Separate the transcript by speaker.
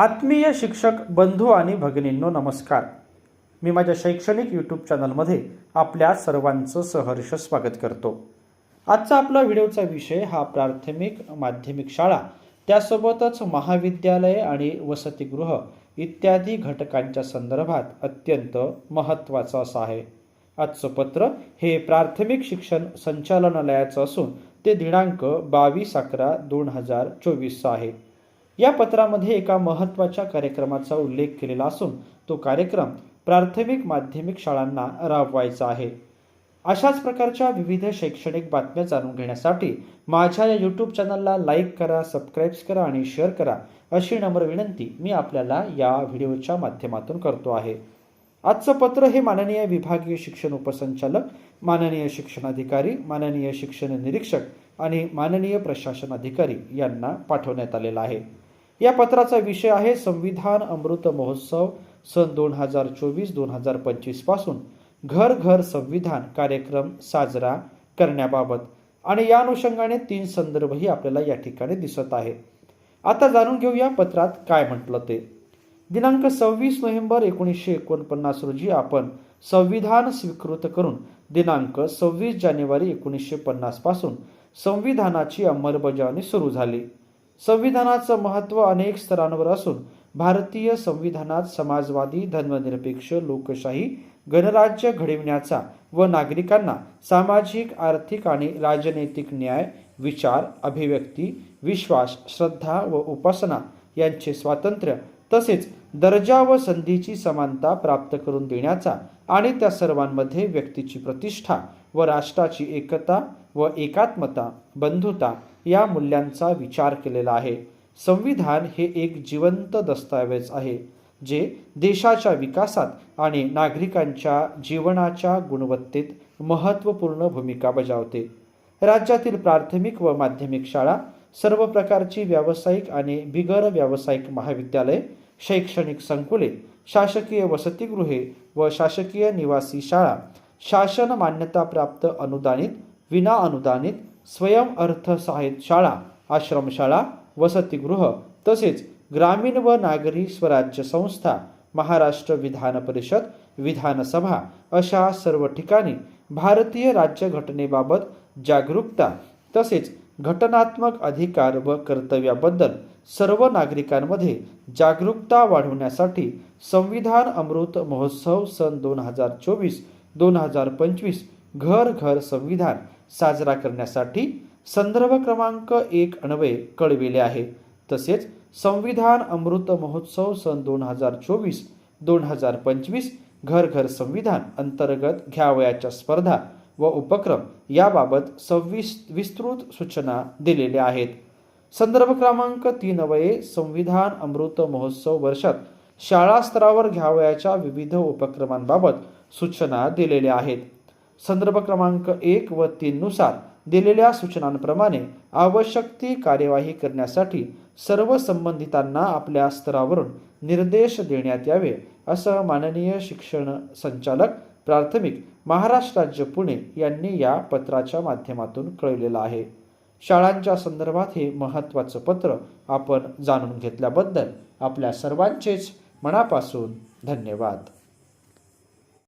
Speaker 1: आत्मीय शिक्षक बंधू आणि भगिनींनो नमस्कार. मी माझ्या शैक्षणिक यूट्यूब चॅनलमध्ये आपल्या सर्वांचं सहर्ष स्वागत करतो. आजचा आपला व्हिडिओचा विषय हा प्राथमिक माध्यमिक शाळा त्यासोबतच महाविद्यालय आणि वसतिगृह इत्यादी घटकांच्या संदर्भात अत्यंत महत्त्वाचं असं आहे. आजचं पत्र हे प्राथमिक शिक्षण संचालनालयाचं असून ते दिनांक बावीस अकरा दोन हजार चोवीसचं आहे. या पत्रामध्ये एका महत्त्वाच्या कार्यक्रमाचा उल्लेख केलेला असून तो कार्यक्रम प्राथमिक माध्यमिक शाळांना राबवायचा आहे. अशाच प्रकारच्या विविध शैक्षणिक बातम्या जाणून घेण्यासाठी माझ्या या यूट्यूब चॅनलला लाईक करा सबस्क्राईब करा आणि शेअर करा अशी नम्र विनंती मी आपल्याला या व्हिडिओच्या माध्यमातून करतो आहे. आजचं पत्र हे माननीय विभागीय शिक्षण उपसंचालक माननीय शिक्षणाधिकारी माननीय शिक्षण निरीक्षक आणि माननीय प्रशासन अधिकारी यांना पाठवण्यात आलेलं आहे. या पत्राचा विषय आहे संविधान अमृत महोत्सव सन दोन हजार चोवीस दोन हजार पंचवीसपासून. घर घर संविधान कार्यक्रम साजरा करण्याबाबत. आणि या अनुषंगाने तीन संदर्भही आपल्याला या ठिकाणी दिसत आहे. आता जाणून घेऊया पत्रात काय म्हटलं ते. दिनांक सव्वीस नोव्हेंबर एकोणीसशे एकोणपन्नास रोजी आपण संविधान स्वीकृत करून दिनांक सव्वीस जानेवारी एकोणीसशे पन्नासपासून संविधानाची अंमलबजावणी सुरू झाली. संविधानाचं महत्त्व अनेक स्तरांवर असून भारतीय संविधानात समाजवादी धर्मनिरपेक्ष लोकशाही गणराज्य घडविण्याचा व नागरिकांना सामाजिक आर्थिक आणि राजनैतिक न्याय विचार अभिव्यक्ती विश्वास श्रद्धा व उपासना यांचे स्वातंत्र्य तसेच दर्जा व संधीची समानता प्राप्त करून देण्याचा आणि त्या सर्वांमध्ये व्यक्तीची प्रतिष्ठा व राष्ट्राची एकता व एकात्मता बंधुता या मूल्यांचा विचार केलेला आहे. संविधान हे एक जिवंत दस्तऐवज आहे जे देशाच्या विकासात आणि नागरिकांच्या जीवनाच्या गुणवत्तेत महत्त्वपूर्ण भूमिका बजावते. राज्यातील प्राथमिक व माध्यमिक शाळा सर्व प्रकारची व्यावसायिक आणि बिगर व्यावसायिक महाविद्यालय शैक्षणिक संकुले शासकीय वसतिगृहे व शासकीय निवासी शाळा शासन मान्यताप्राप्त अनुदानित विना अनुदानित स्वयं अर्थसहाय्यित शाळा आश्रमशाळा वसतिगृह तसेच ग्रामीण व नागरी स्वराज्य संस्था महाराष्ट्र विधान परिषद विधानसभा अशा सर्व ठिकाणी भारतीय राज्यघटनेबाबत जागरूकता तसेच घटनात्मक अधिकार व कर्तव्याबद्दल सर्व नागरिकांमध्ये जागरूकता वाढवण्यासाठी संविधान अमृत महोत्सव सन दोन हजार चोवीस दोन हजार पंचवीस घर घर संविधान साजरा करण्यासाठी संदर्भ क्रमांक एक अन्वये कळविले आहे. तसेच संविधान अमृत महोत्सव सन दोन हजार चोवीस दोन हजार पंचवीस घर घर संविधान अंतर्गत घ्यावयाच्या स्पर्धा व उपक्रम याबाबत सव्वीस विस्तृत सूचना दिलेल्या आहेत. संदर्भ क्रमांक तीन वये संविधान अमृत महोत्सव वर्षात शाळा स्तरावर घ्यावयाच्या विविध उपक्रमांबाबत सूचना दिलेल्या आहेत. संदर्भ क्रमांक एक व तीननुसार दिलेल्या सूचनांप्रमाणे आवश्यक ती कार्यवाही करण्यासाठी सर्व संबंधितांना आपल्या स्तरावरून निर्देश देण्यात यावे असं माननीय शिक्षण संचालक प्राथमिक महाराष्ट्र राज्य पुणे यांनी या पत्राच्या माध्यमातून कळवलेलं आहे. शाळांच्या संदर्भात हे महत्त्वाचं पत्र आपण जाणून घेतल्याबद्दल आपल्या सर्वांचेच मनापासून धन्यवाद.